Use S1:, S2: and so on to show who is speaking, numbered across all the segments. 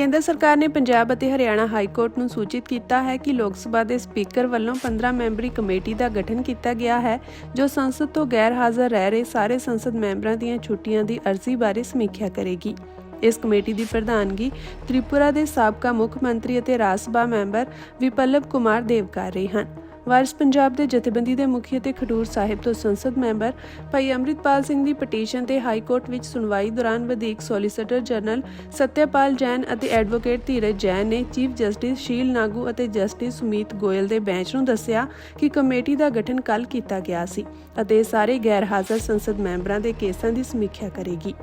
S1: ਕੇਂਦਰ ਸਰਕਾਰ ਨੇ ਪੰਜਾਬ ਅਤੇ ਹਰਿਆਣਾ ਹਾਈ ਕੋਰਟ ਨੂੰ ਸੂਚਿਤ ਕੀਤਾ ਹੈ ਕਿ ਲੋਕ ਸਭਾ ਦੇ ਸਪੀਕਰ ਵੱਲੋਂ 15 ਮੈਂਬਰੀ ਕਮੇਟੀ ਦਾ ਗਠਨ ਕੀਤਾ ਗਿਆ ਹੈ, ਜੋ ਸੰਸਦ ਤੋਂ ਗੈਰ ਹਾਜ਼ਰ ਰਹਿ ਰਹੇ ਸਾਰੇ ਸੰਸਦ ਮੈਂਬਰਾਂ ਦੀਆਂ ਛੁੱਟੀਆਂ ਦੀ ਅਰਜ਼ੀ ਬਾਰੇ ਸਮੀਖਿਆ ਕਰੇਗੀ। ਇਸ ਕਮੇਟੀ ਦੀ ਪ੍ਰਧਾਨਗੀ ਤ੍ਰਿਪੁਰਾ ਦੇ ਸਾਬਕਾ ਮੁੱਖ ਮੰਤਰੀ ਅਤੇ ਰਾਜ ਸਭਾ ਮੈਂਬਰ ਵਿਪਲਵ ਕੁਮਾਰ ਦੇਵ ਕਰ ਰਹੇ ਹਨ। ਵਾਰਿਸ ਪੰਜਾਬ ਦੇ ਜਥੇਬੰਦੀ ਦੇ ਮੁਖੀ ਅਤੇ ਖਡੂਰ ਸਾਹਿਬ ਤੋਂ ਸੰਸਦ ਮੈਂਬਰ ਭਾਈ ਅੰਮ੍ਰਿਤਪਾਲ ਸਿੰਘ ਦੀ ਪਟੀਸ਼ਨ ਤੇ ਹਾਈ ਕੋਰਟ ਵਿੱਚ ਸੁਣਵਾਈ ਦੌਰਾਨ ਵਧੀਕ ਸੋਲੀਸਿਟਰ ਜਨਰਲ ਸਤਿਆਪਾਲ ਜੈਨ ਅਤੇ ਐਡਵੋਕੇਟ ਧੀਰਜ ਜੈਨ ਨੇ ਚੀਫ ਜਸਟਿਸ ਸ਼ੀਲ ਨਾਗੂ ਅਤੇ ਜਸਟਿਸ ਸੁਮੀਤ ਗੋਇਲ ਦੇ ਬੈਂਚ ਨੂੰ ਦੱਸਿਆ ਕਿ ਕਮੇਟੀ ਦਾ ਗਠਨ ਕੱਲ ਕੀਤਾ ਗਿਆ ਸੀ ਅਤੇ ਸਾਰੇ ਗੈਰ ਹਾਜ਼ਰ ਸੰਸਦ ਮੈਂਬਰਾਂ ਦੇ ਕੇਸਾਂ ਦੀ ਸਮੀਖਿਆ ਕਰੇਗੀ।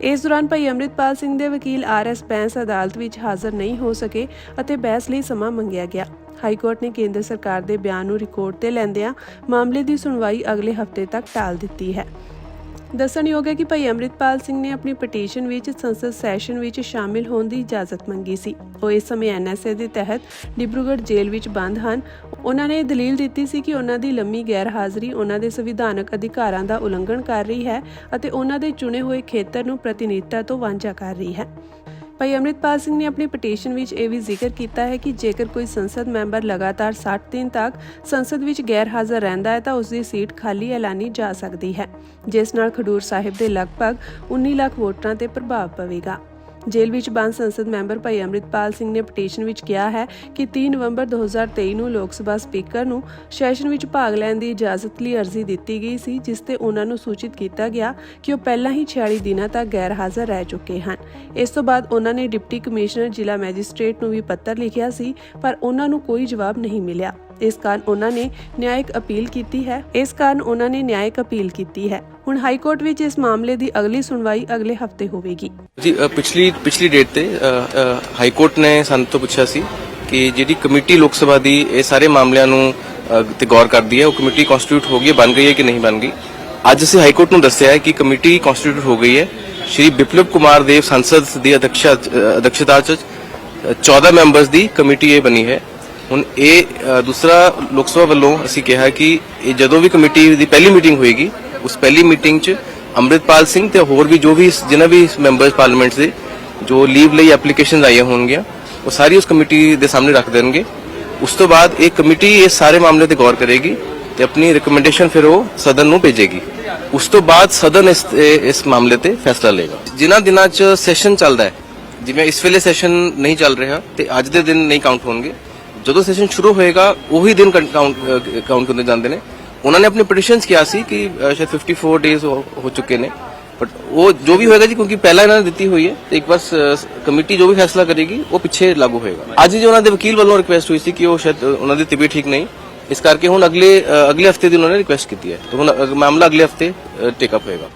S1: ਇਸ ਦੌਰਾਨ ਭਾਈ ਅੰਮ੍ਰਿਤਪਾਲ ਸਿੰਘ ਦੇ ਵਕੀਲ ਆਰ ਐਸ ਬੈਂਸ ਅਦਾਲਤ ਵਿੱਚ ਹਾਜ਼ਰ ਨਹੀਂ ਹੋ ਸਕੇ ਅਤੇ ਬਹਿਸ ਲਈ ਸਮਾਂ ਮੰਗਿਆ ਗਿਆ। ਹਾਈ ਕੋਰਟ ਨੇ ਕੇਂਦਰ ਸਰਕਾਰ ਦੇ ਬਿਆਨ ਨੂੰ ਰਿਕਾਰਡ ਤੇ ਲੈਂਦਿਆਂ ਮਾਮਲੇ ਦੀ ਸੁਣਵਾਈ ਅਗਲੇ ਹਫ਼ਤੇ ਤੱਕ ਟਾਲ ਦਿੱਤੀ ਹੈ। ਦੱਸਣਯੋਗ ਹੈ ਕਿ ਭਾਈ ਅੰਮ੍ਰਿਤਪਾਲ ਸਿੰਘ ਨੇ ਆਪਣੀ ਪਟੀਸ਼ਨ ਵਿੱਚ ਸੰਸਦ ਸੈਸ਼ਨ ਵਿੱਚ ਸ਼ਾਮਿਲ ਹੋਣ ਦੀ ਇਜਾਜ਼ਤ ਮੰਗੀ ਸੀ। ਉਹ ਇਸ ਸਮੇਂ ਐਨਐਸਏ ਦੇ ਤਹਿਤ ਡਿਬਰੂਗੜ੍ਹ ਜੇਲ੍ਹ ਵਿੱਚ ਬੰਦ ਹਨ। ਉਹਨਾਂ ਨੇ ਦਲੀਲ ਦਿੱਤੀ ਸੀ ਕਿ ਉਹਨਾਂ ਦੀ ਲੰਮੀ ਗੈਰ ਹਾਜ਼ਰੀ ਉਹਨਾਂ ਦੇ ਸੰਵਿਧਾਨਕ ਅਧਿਕਾਰਾਂ ਦਾ ਉਲੰਘਣ ਕਰ ਰਹੀ ਹੈ ਅਤੇ ਉਹਨਾਂ ਦੇ ਚੁਣੇ ਹੋਏ ਖੇਤਰ ਨੂੰ ਪ੍ਰਤੀਨਿਧਤਾ ਤੋਂ ਵਾਂਝਾ ਕਰ ਰਹੀ ਹੈ। ਭਾਈ ਅੰਮ੍ਰਿਤਪਾਲ ਸਿੰਘ ਨੇ ਆਪਣੀ ਪਟੀਸ਼ਨ ਵਿੱਚ ਇਹ ਵੀ ਜ਼ਿਕਰ ਕੀਤਾ ਹੈ ਕਿ ਜੇਕਰ ਕੋਈ ਸੰਸਦ ਮੈਂਬਰ ਲਗਾਤਾਰ 60 ਦਿਨ ਤੱਕ ਸੰਸਦ ਵਿੱਚ ਗੈਰ ਹਾਜ਼ਰ ਰਹਿੰਦਾ ਹੈ ਤਾਂ ਉਸ ਦੀ ਸੀਟ ਖਾਲੀ ਐਲਾਨੀ ਜਾ ਸਕਦੀ ਹੈ, ਜਿਸ ਨਾਲ ਖਡੂਰ ਸਾਹਿਬ ਦੇ ਲਗਭਗ 19 ਲੱਖ ਵੋਟਰਾਂ ਤੇ ਪ੍ਰਭਾਵ ਪਵੇਗਾ। ਜੇਲ੍ਹ ਵਿੱਚ ਬੰਦ ਸੰਸਦ ਮੈਂਬਰ ਭਾਈ ਅੰਮ੍ਰਿਤਪਾਲ ਸਿੰਘ ਨੇ ਪਟੀਸ਼ਨ ਵਿੱਚ ਕਿਹਾ ਹੈ ਕਿ 3 ਨਵੰਬਰ 2023 ਨੂੰ ਲੋਕ ਸਭਾ ਸਪੀਕਰ ਨੂੰ ਸੈਸ਼ਨ ਵਿੱਚ ਭਾਗ ਲੈਣ ਦੀ ਇਜਾਜ਼ਤ ਲਈ ਅਰਜ਼ੀ ਦਿੱਤੀ ਗਈ ਸੀ, ਜਿਸ ਤੇ ਉਹਨਾਂ ਨੂੰ ਸੂਚਿਤ ਕੀਤਾ ਗਿਆ ਕਿ ਉਹ ਪਹਿਲਾਂ ਹੀ 46 ਦਿਨਾਂ ਤੱਕ ਗੈਰ ਹਾਜ਼ਰ ਰਹਿ ਚੁੱਕੇ ਹਨ। ਇਸ ਤੋਂ ਬਾਅਦ ਉਹਨਾਂ ਨੇ ਡਿਪਟੀ ਕਮਿਸ਼ਨਰ, ਜ਼ਿਲ੍ਹਾ ਮੈਜਿਸਟ੍ਰੇਟ ਨੂੰ ਵੀ ਪੱਤਰ ਲਿਖਿਆ ਸੀ, ਪਰ ਉਹਨਾਂ ਨੂੰ ਕੋਈ ਜਵਾਬ ਨਹੀਂ ਮਿਲਿਆ। ਇਸ ਕਾਰਨ ਉਹਨਾਂ ਨੇ ਨਿਆਇਕ ਅਪੀਲ ਕੀਤੀ ਹੈ। ਇਸ ਕਾਰਨ ਉਹਨਾਂ ਨੇ ਨਿਆਇਕ ਅਪੀਲ ਕੀਤੀ ਹੈ। ਹੁਣ ਹਾਈ ਕੋਰਟ ਵਿੱਚ ਇਸ ਮਾਮਲੇ ਦੀ ਅਗਲੀ ਸੁਣਵਾਈ ਅਗਲੇ ਹਫ਼ਤੇ ਹੋਵੇਗੀ।
S2: ਜੀ ਪਿਛਲੀ ਪਿਛਲੀ ਡੇਟ ਤੇ ਹਾਈ ਕੋਰਟ ਨੇ ਸਾਨੂੰ ਤੋਂ ਪੁੱਛਿਆ ਸੀ ਕਿ ਜਿਹੜੀ ਕਮੇਟੀ ਲੋਕ ਸਭਾ ਦੀ ਇਹ ਸਾਰੇ ਮਾਮਲਿਆਂ ਨੂੰ ਤੇ ਗੌਰ ਕਰਦੀ ਹੈ ਉਹ ਕਮੇਟੀ ਕਨਸਟੀਟਿਊਟ ਹੋ ਗਈ ਹੈ ਬਣ ਗਈ ਹੈ ਕਿ ਨਹੀਂ ਬਣ ਗਈ? ਅੱਜ ਅਸੀਂ ਹਾਈ ਕੋਰਟ ਨੂੰ ਦੱਸਿਆ ਹੈ ਕਿ ਕਮੇਟੀ ਕਨਸਟੀਟਿਊਟ ਹੋ ਗਈ ਹੈ। ਸ਼੍ਰੀ ਬਿਪਲਵ ਕੁਮਾਰ ਦੇਵ ਸੰਸਦ ਦੀ ਅਧਿਕਸ਼ਾ ਅ, ਅਧਿਕਸ਼ਤਾ ਚ 14 ਮੈਂਬਰਸ ਦੀ ਕਮੇਟੀ ਇਹ ਬਣੀ ਹੈ। ਹੁਣ ਇਹ ਦੂਸਰਾ ਲੋਕ ਸਭਾ ਵੱਲੋਂ ਅਸੀਂ ਕਿਹਾ ਕਿ ਇਹ ਜਦੋਂ ਵੀ ਕਮੇਟੀ ਦੀ ਪਹਿਲੀ ਮੀਟਿੰਗ ਹੋਏਗੀ, ਉਸ ਪਹਿਲੀ ਮੀਟਿੰਗ 'ਚ ਅੰਮ੍ਰਿਤਪਾਲ ਸਿੰਘ ਤੇ ਹੋਰ ਵੀ ਜੋ ਵੀ ਜਿਨ੍ਹਾਂ ਵੀ ਮੈਂਬਰਸ ਪਾਰਲੀਮੈਂਟ ਦੇ, ਜੋ ਲੀਵ ਲਈ ਐਪਲੀਕੇਸ਼ਨਸ ਆਈਆਂ ਹੋਣਗੀਆਂ, ਉਹ ਸਾਰੀ ਉਸ ਕਮੇਟੀ ਦੇ ਸਾਹਮਣੇ ਰੱਖ ਦੇਣਗੇ। ਉਸ ਤੋਂ ਬਾਅਦ ਇਹ ਕਮੇਟੀ ਇਹ ਸਾਰੇ ਮਾਮਲੇ ਤੇ ਗੌਰ ਕਰੇਗੀ ਤੇ ਆਪਣੀ ਰਿਕਮੈਂਡੇਸ਼ਨ ਫਿਰ ਉਹ ਸਦਨ ਨੂੰ ਭੇਜੇਗੀ। ਉਸ ਤੋਂ ਬਾਅਦ ਸਦਨ ਇਸ ਇਸ ਮਾਮਲੇ ਤੇ ਫੈਸਲਾ ਲਏਗਾ। ਜਿਨ੍ਹਾਂ ਦਿਨਾਂ 'ਚ ਸੈਸ਼ਨ ਚੱਲਦਾ ਹੈ, ਜਿਵੇਂ ਇਸ ਵੇਲੇ ਸੈਸ਼ਨ ਨਹੀਂ ਚੱਲ ਰਿਹਾ ਤੇ ਅੱਜ ਦੇ ਦਿਨ ਨਹੀਂ ਕਾਊਂਟ ਹੋਣਗੇ ਜਦੋਂ ਸੈਸ਼ਨ ਸ਼ੁਰੂ ਹੋਏਗਾ ਉਹੀ ਦਿਨ ਕਾਊਂਟ ਕਾਊਂਟ ਹੁੰਦੇ ਜਾਂਦੇ ਨੇ। ਉਹਨਾਂ ਨੇ ਆਪਣੇ ਪਟੀਸ਼ਨਸ ਕਿਹਾ ਸੀ ਕਿ ਅ, ਸ਼ਾਇਦ 54 ਡੇਜ਼ ਹੋ ਚੁੱਕੇ ਨੇ। ਬਟ ਉਹ ਜੋ ਵੀ ਹੋਏਗਾ ਜੀ ਕਿਉਂਕਿ ਪਹਿਲਾਂ ਇਹਨਾਂ ਨੇ ਦਿੱਤੀ ਹੋਈ ਹੈ ਤੇ ਇੱਕ ਵਾਰ ਕਮੇਟੀ ਜੋ ਵੀ ਫੈਸਲਾ ਕਰੇਗੀ ਉਹ ਪਿੱਛੇ ਲਾਗੂ ਹੋਏਗਾ। ਅੱਜ ਜੀ ਉਹਨਾਂ ਦੇ ਵਕੀਲ ਵੱਲੋਂ ਰਿਕੁਐਸਟ ਹੋਈ ਸੀ ਕਿ ਉਹ ਸ਼ਾਇਦ ਅ, ਉਹਨਾਂ ਦੀ ਤਬੀਅਤ ਠੀਕ ਨਹੀਂ ਇਸ ਕਰਕੇ ਹੁਣ ਅਗਲੇ ਅ, ਅਗਲੇ ਹਫ਼ਤੇ ਦੀ ਉਹਨਾਂ ਨੇ ਰਿਕੁਐਸਟ ਕੀਤੀ ਹੈ। ਤੇ ਹੁਣ ਅ, ਮਾਮਲਾ ਅਗਲੇ ਹਫ਼ਤੇ ਟੇਕ ਅਪ ਹੋਏਗਾ।